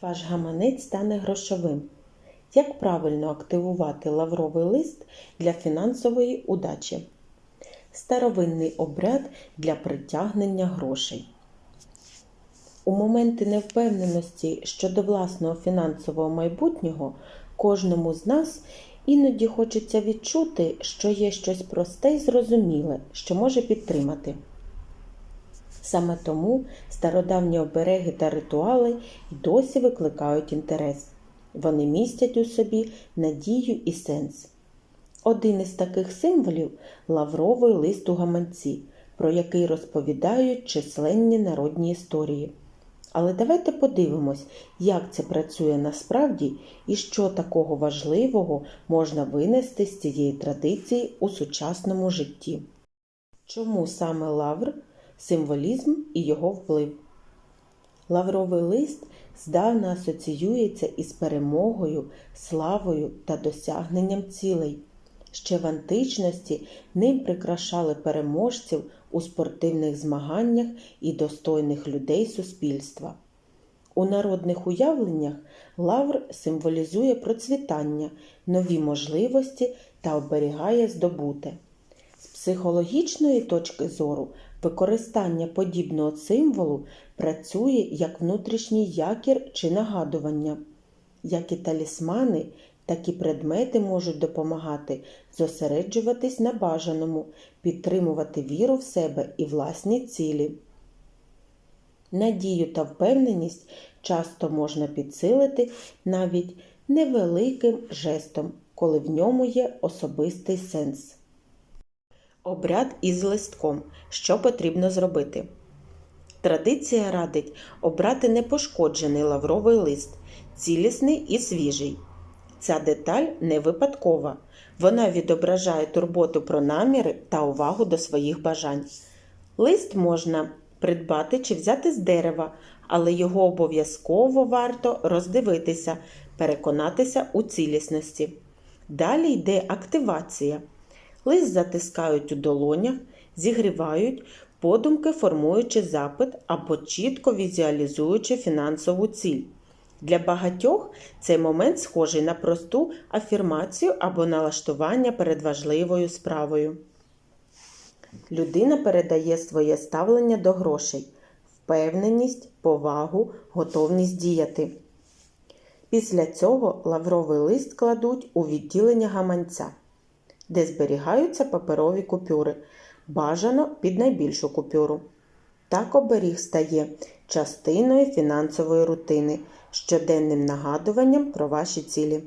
Ваш гаманець стане грошовим. Як правильно активувати лавровий лист для фінансової удачі? Старовинний обряд для притягнення грошей. У моменти невпевненості щодо власного фінансового майбутнього кожному з нас іноді хочеться відчути, що є щось просте і зрозуміле, що може підтримати. Саме тому стародавні обереги та ритуали й досі викликають інтерес. Вони містять у собі надію і сенс. Один із таких символів лавровий лист у гаманці, про який розповідають численні народні історії. Але давайте подивимось, як це працює насправді і що такого важливого можна винести з цієї традиції у сучасному житті. Чому саме лавр, символізм і його вплив? Лавровий лист здавна асоціюється із перемогою, славою та досягненням цілей. Ще в античності ним прикрашали переможців у спортивних змаганнях і достойних людей суспільства. У народних уявленнях лавр символізує процвітання, нові можливості та оберігає здобуте. З психологічної точки зору використання подібного символу працює як внутрішній якір чи нагадування. Як і талісмани, такі предмети можуть допомагати зосереджуватись на бажаному, підтримувати віру в себе і власні цілі. Надію та впевненість часто можна підсилити навіть невеликим жестом, коли в ньому є особистий сенс. Обряд із листком. Що потрібно зробити? Традиція радить обрати непошкоджений лавровий лист, цілісний і свіжий. Ця деталь не випадкова. Вона відображає турботу про наміри та увагу до своїх бажань. Лист можна придбати чи взяти з дерева, але його обов'язково варто роздивитися, переконатися у цілісності. Далі йде активація. Лист затискають у долонях, зігрівають, подумки формуючи запит або чітко візуалізуючи фінансову ціль. Для багатьох цей момент схожий на просту афірмацію або налаштування перед важливою справою. Людина передає своє ставлення до грошей, впевненість, повагу, готовність діяти. Після цього лавровий лист кладуть у відділення гаманця, де зберігаються паперові купюри, бажано під найбільшу купюру. Так оберіг стає частиною фінансової рутини, щоденним нагадуванням про ваші цілі.